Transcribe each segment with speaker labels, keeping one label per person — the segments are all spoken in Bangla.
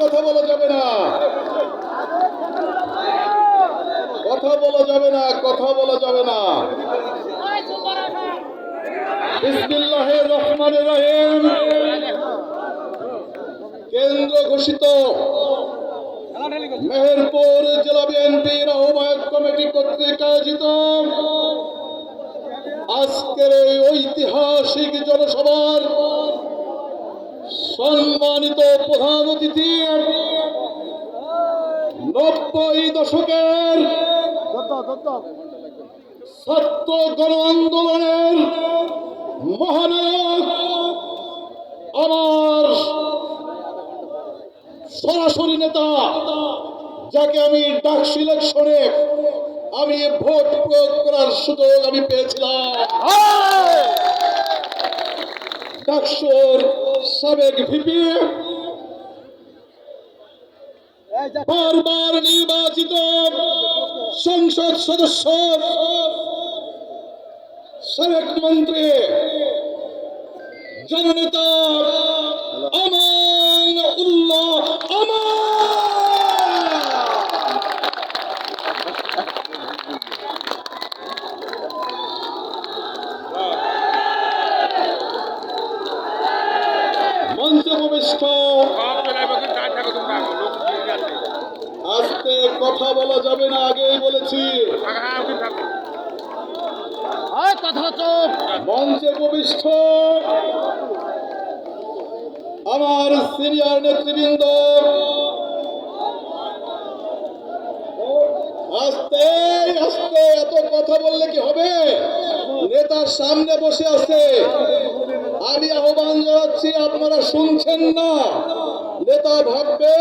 Speaker 1: কথা বলা যাবে না। কথা বলা যাবে না, কথা বলা যাবে না। বিসমিল্লাহ রহমান রহিম। কেন্দ্র ঘোষিত মেহেরপুর জেলা বিএনপির আহ্বায়ক কমিটি কর্তৃক আয়োজিত আজকের এই ঐতিহাসিক জনসভার সম্মানিত প্রধান অতিথি নব্বই দশকের ছাত্র গণ আন্দোলনের মহানায়ক আমার সরাসরি নেতা যাকে আমি ডাক সিলেকশনে আমি ভোট প্রয়োগ করার সুযোগ আমি পেয়েছিলাম। ডাকসুর সাবেক ভিপি। বারবার নির্বাচিত সংসদ সদস্য সাবেক মন্ত্রী জননেতা আমান উল্লাহ আমান মঞ্চে প্রবিষ্ট আস্তে কথা বলা যাবে না আগেই বলেছি
Speaker 2: কথা চুপ
Speaker 1: মঞ্চে প্রবিষ্ট আমার সিনিয়র নেতৃবৃন্দ। আস্তে আস্তে, এত কথা বললে কি হবে? নেতার সামনে বসে আছে। আমি আহ্বান জানাচ্ছি, আপনারা শুনছেন না। নেতা ভাববে,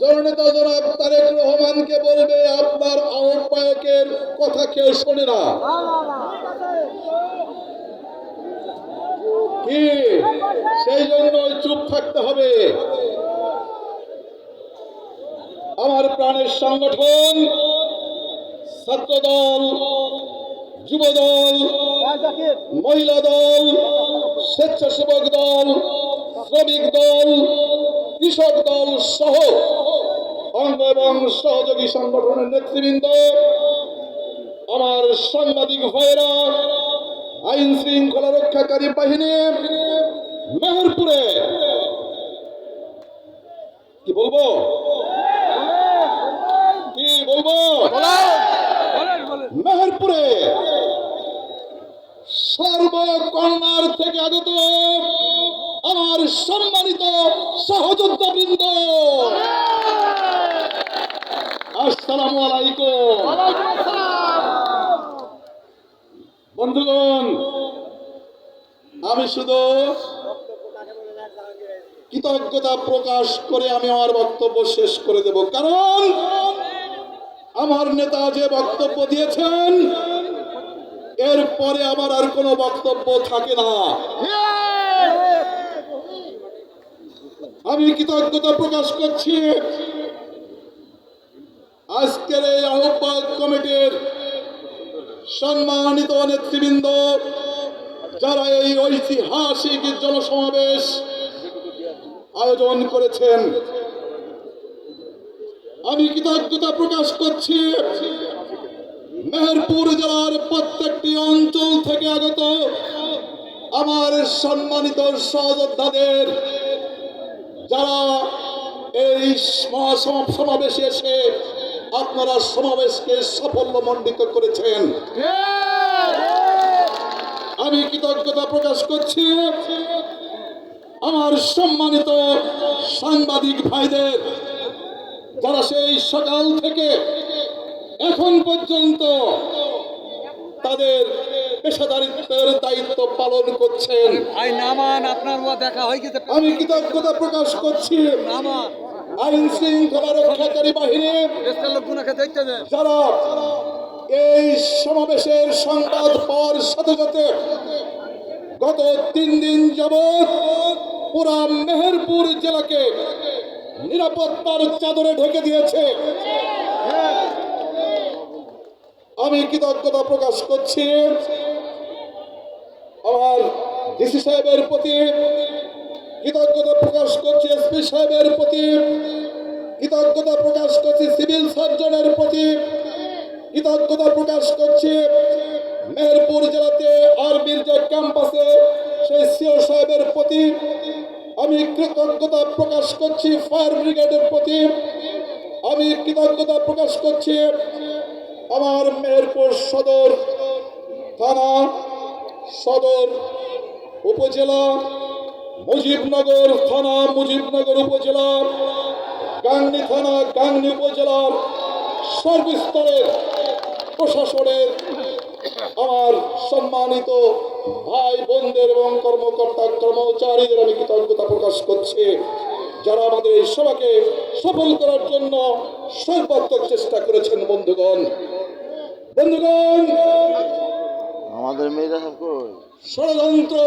Speaker 1: জননেতা জনাব তারেক রহমানকে বলবে, আপনার আহ্বায়কের কথা কেউ শোনে না। কি? সেই জন্য চুপ থাকতে হবে। আমার প্রাণের সংগঠন, ছাত্রদল, যুবদল, মহিলা দল, স্বেচ্ছাসেবক দল, শ্রমিক দল, কৃষক দল সহ অঙ্গ এবং সহযোগী সংগঠনের নেতৃবৃন্দ, আমার সাংবাদিক ভাইয়েরা আইন শৃঙ্খলা রক্ষাকারী বাহিনী মেহেরপুরে। কি বলব? কি বলব? মেহেরপুরে। সর্বকর্ণার থেকে আগত আমার সম্মানিত সহযোদ্ধা বৃন্দ আসসালামু আলাইকুম। বন্ধুগণ, আমি শুধু কৃতজ্ঞতা প্রকাশ করে আমি আমার বক্তব্য শেষ করে দেব। কারণ আমার নেতা যে বক্তব্য দিয়েছেন এরপরে আমার আর কোনো বক্তব্য থাকে না। আমি কৃতজ্ঞতা প্রকাশ করছি। আজকের এই আহ্বায়ক কমিটির সম্মানিত নেতৃবৃন্দ, যারা এই ঐতিহাসিক জনসমাবেশ আয়োজন করেছেন, আমি কৃতজ্ঞতা প্রকাশ করছি মেহেরপুর জেলার প্রত্যেকটি অঞ্চল থেকে আগত আমার সম্মানিত সহযোদ্ধাদের, যারা এই সমাবেশে এসে আপনারা সমাবেশকে সাফল্য সাফল্যমণ্ডিত করেছেন। আমি কৃতজ্ঞতা প্রকাশ করছি আমার সম্মানিত সাংবাদিক ভাইদের যারা সেই সকাল থেকে এখন পর্যন্ত তাদের পেশাদারিত্বের দায়িত্ব পালন করছেন। আমি কৃতজ্ঞতা প্রকাশ করছি। আইন শৃঙ্খলা রক্ষাকারী বাহিনী। যারা এই সমাবেশের সংবাদ পাওয়ার সাথে সাথে গত তিন দিন যাবৎ পুরা মেহেরপুর জেলাকে নিরাপত্তার চাদরে ঢেকে দিয়েছে। আমি কৃতজ্ঞতা প্রকাশ করছি। আমার ডিসি সাহেবের প্রতি কৃতজ্ঞতা প্রকাশ করছি এসপি সাহেবের প্রতি। কৃতজ্ঞতা প্রকাশ করছি সিভিল সার্জনের প্রতি। কৃতজ্ঞতা প্রকাশ করছি মেহেরপুর জেলাতে আরবির যে ক্যাম্পাসে সেই সিও সাহেবের প্রতি। আমি কৃতজ্ঞতা প্রকাশ করছি ফায়ার ব্রিগেডের প্রতি। আমি কৃতজ্ঞতা প্রকাশ করছি আমার মেহেরপুর সদর থানা সদর উপজেলা মুজিবনগর থানা মুজিবনগর উপজেলা গাংনী থানা গাংনী উপজেলার সর্বস্তরের প্রশাসনের আমার সম্মানিত ভাই বোনদের এবং কর্মকর্তা কর্মচারীদের আমি কৃতজ্ঞতা প্রকাশ করছি যারা আমাদের এই সভাকে সফল করার জন্য সর্বাত্মক চেষ্টা করেছেন বন্ধুগণ। বন্ধুগণ
Speaker 3: আমাদের মেয়েরা
Speaker 1: ষড়যন্ত্র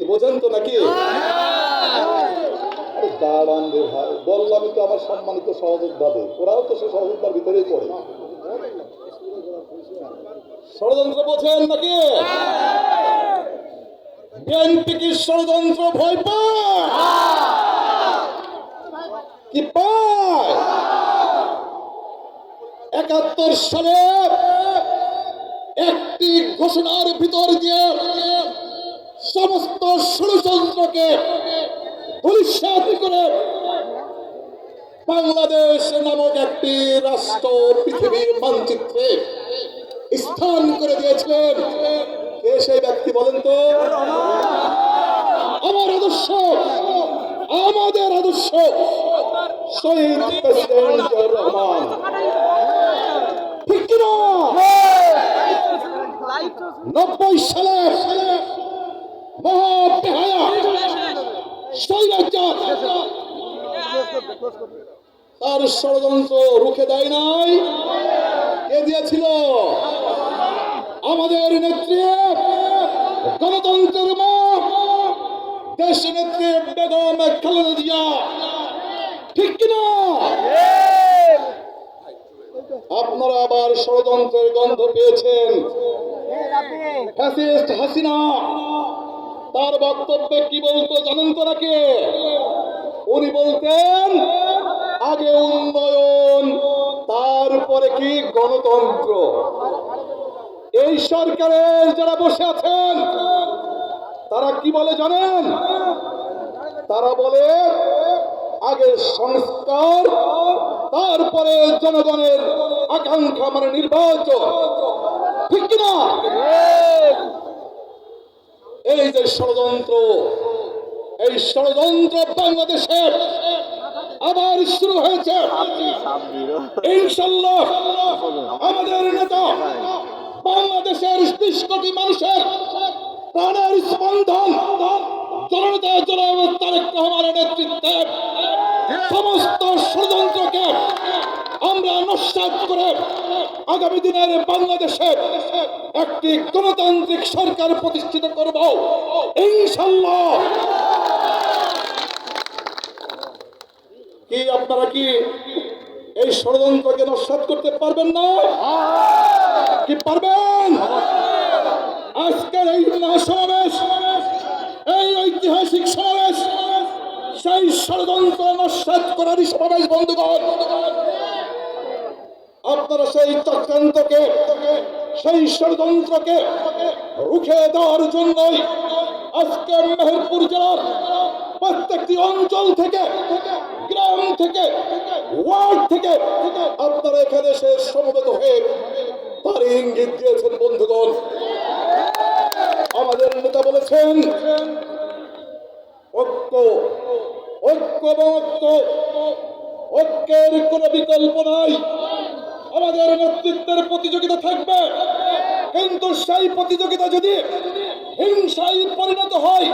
Speaker 1: বোঝেন তো নাকি? দাঁড়ান রে ভাই বললামই তো আমার সম্মানিত সহযোদ্ধাবে ওরাও তো সে সহযোদ্ধার ভিতরেই পড়ে। ষড়যন্ত্র বোঝেন নাকি? বিএনপি কি ষড়যন্ত্র ভয় পায়? কি পায়? একাত্তর সালে একটি ঘোষণার ভিতর দিয়ে সমস্ত ষড়যন্ত্রকে ধূলিসাৎ করে বাংলাদেশ নামক একটি রাষ্ট্র পৃথিবীর মানচিত্রে স্থান করে দিয়েছিলেন। কে সেই ব্যক্তি বলেন তো? আমার আদর্শ আমাদের আদর্শ শহীদ প্রেসিডেন্ট রহমান। ঠিক কিনা? নব্বই সালে তার ষড়যন্ত্র রুখে দেয় নাই। কে দিয়েছিল? আমাদের নেত্রী, গণতন্ত্রের দেশ নেত্রী বেগম ঠিক কিনা? আপনারা আবার ষড়যন্ত্রের গন্ধ পেয়েছেন। হাসিনা। তার বক্তব্যে কি বলতো জানেন তো নাকি? উনি বলতেন, আগে উন্নয়ন, তারপরে কি গণতন্ত্র? এই সরকারের যারা বসে আছেন, তারা কি বলে জানেন? তারা বলে, আগে সংস্কার, তারপরে জনগণের আকাঙ্ক্ষা মানে নির্বাচন। ঠিক কিনা? এই যে ষড়যন্ত্র, এই ষড়যন্ত্র বাংলাদেশের আবার শুরু হয়েছে। ইনশাল্লাহ আমাদের নেতা বাংলাদেশের বিশ কোটি মানুষের প্রাণের স্পন্দন জনতা জনাব তারেক রহমানের নেতৃত্বে সমস্ত ষড়যন্ত্রকে আমরা নস্বাত করে আগামী দিনের বাংলাদেশে একটি গণতান্ত্রিক সরকার প্রতিষ্ঠিত করব। ইনশাল্লাহ কি আপনারা কি এই ষড়যন্ত্রকে নস্বাত করতে পারবেন না? কি পারবেন? আজকের এই মহাসমাবেশ, এই ঐতিহাসিক সমাবেশ, সেই ষড়যন্ত্র নস্বাত করারই সমাবেশ, বন্ধুগণ। আপনারা সেই চক্রান্তকে, সেই ষড়যন্ত্রকে রুখে দেওয়ার জন্যই আজকে মেহেরপুর জেলার প্রত্যেকটি অঞ্চল থেকে, গ্রাম থেকে, ওয়ার্ড থেকে আপনারা এখানে সে সমবেত হয়ে তার ইঙ্গিত দিয়েছেন, বন্ধুগণ। আমাদের নেতা বলেছেন, ঐক্য ঐক্য এবং ঐক্য ঐক্যের কোনো বিকল্প নাই। আমাদের নেতৃত্বের প্রতিযোগিতা থাকবে। কিন্তু সেই প্রতিযোগিতা যদি হিংসায় পরিণত হয়,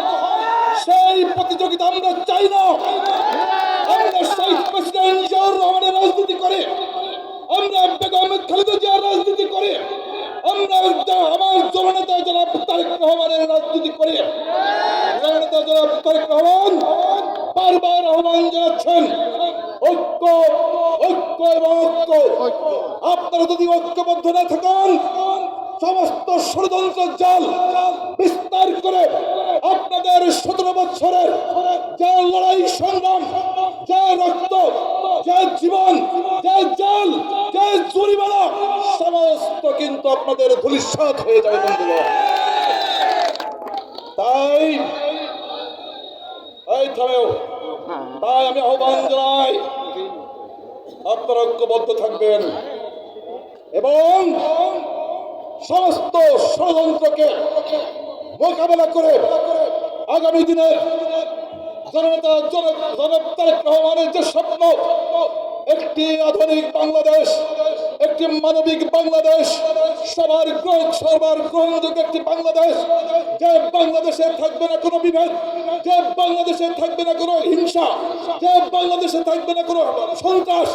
Speaker 1: সেই প্রতিযোগিতা আমরা চাই না। আমরা শহীদ প্রেসিডেন্ট জিয়াউর রহমানের রাজনীতি করে, আমরা বেগম খালেদা জিয়ার রাজনীতি করে, আমরা আমার জননেতা যারা তারেক রহমানের রাজনীতি করে, জননেতা যারা তারেক রহমান বারবার আহ্বান জানাচ্ছেন যদি ঐক্যবদ্ধ না থাকেন সমস্ত ষড়যন্ত্র জাল বিস্তার করে আপনাদের সতেরো বছরের যে লড়াই সংগ্রাম যে রক্ত যে জীবন যে জাল যে জরিমানা সমস্ত কিন্তু আপনাদের ধূলিসাৎ হয়ে যাবে বন্ধুগণ তাই এই থামেও। তাই আমি আহ্বান জানাই আপনারা ঐক্যবদ্ধ থাকবেন। এবং সমস্ত ষড়যন্ত্রকে মোকাবেলা করে আগামী দিনের জনতা জন- জনাব তারেক রহমানের যে স্বপ্ন, একটি আধুনিক বাংলাদেশ একটি মানবিক বাংলাদেশ, সবার সবার গ্রহণযোগ্য একটি বাংলাদেশ, যে বাংলাদেশে থাকবে না কোনো বিভেদ, যে বাংলাদেশে থাকবে না কোনো হিংসা, যে বাংলাদেশে থাকবে না কোনো সন্ত্রাস,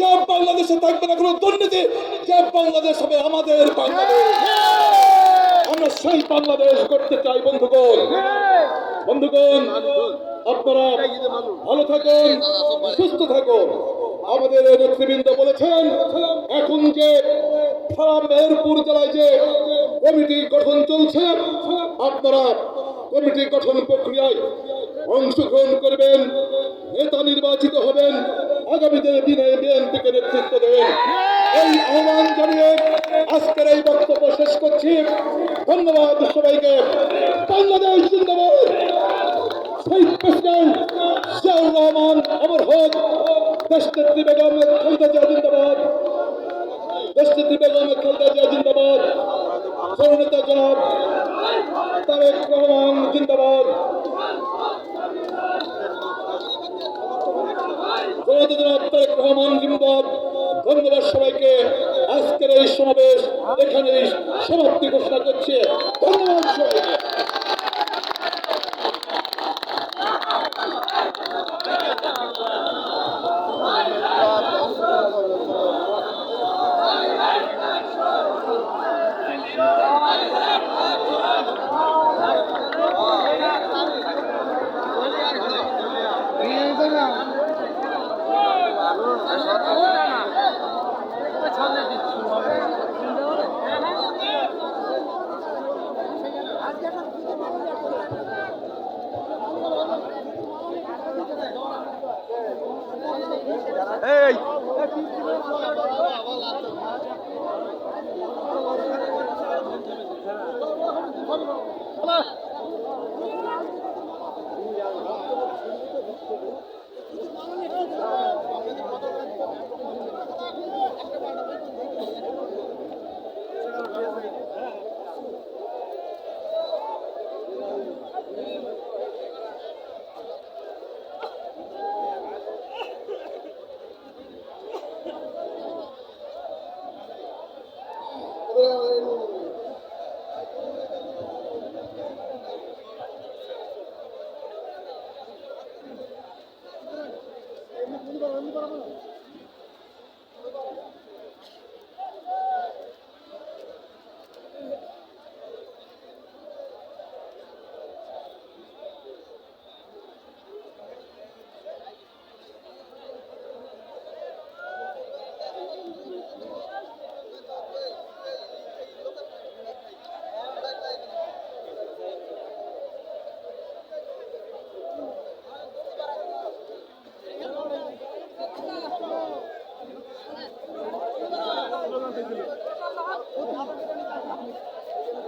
Speaker 1: যে বাংলাদেশে থাকবে না কোনো দুর্নীতি, যে বাংলাদেশ হবে আমাদের বাংলাদেশ। আমরা সেই বাংলাদেশ করতে চাই, বন্ধুগণ। বন্ধুগণ, আপনারা ভালো থাকুন, সুস্থ থাকুন। আমাদের নেতৃবৃন্দ বলেছেন, এখন যে সারা মেহেরপুর জেলায় যে কমিটি গঠন চলছে, আপনারা কমিটি গঠন প্রক্রিয়ায় অংশগ্রহণ করবেন, নেতা নির্বাচিত হবেন, আগামী দিনে বিএনপিকে নেতৃত্ব দেবেন। এই আহ্বান জানিয়ে আজকের এই বক্তব্য শেষ করছি। ধন্যবাদ সবাইকে। বাংলাদেশ জিন্দাবাদ। শহীদ প্রেসিডেন্ট জিয়াউর রহমান, অমর হোক। দেশনেত্রী বেগম খালেদা জিয়া জিন্দাবাদ। দেশনেত্রী বেগম খালেদা জিয়া জিন্দাবাদ। জননেতা জনাব তারেক জিন্দাবাদ। জনতা জনাব তারেক রহমান জিন্দাবাদ। ধন্যবাদ সবাইকে। আজকের এই সমাবেশ এখানেই সমাপ্তি ঘোষণা করছে।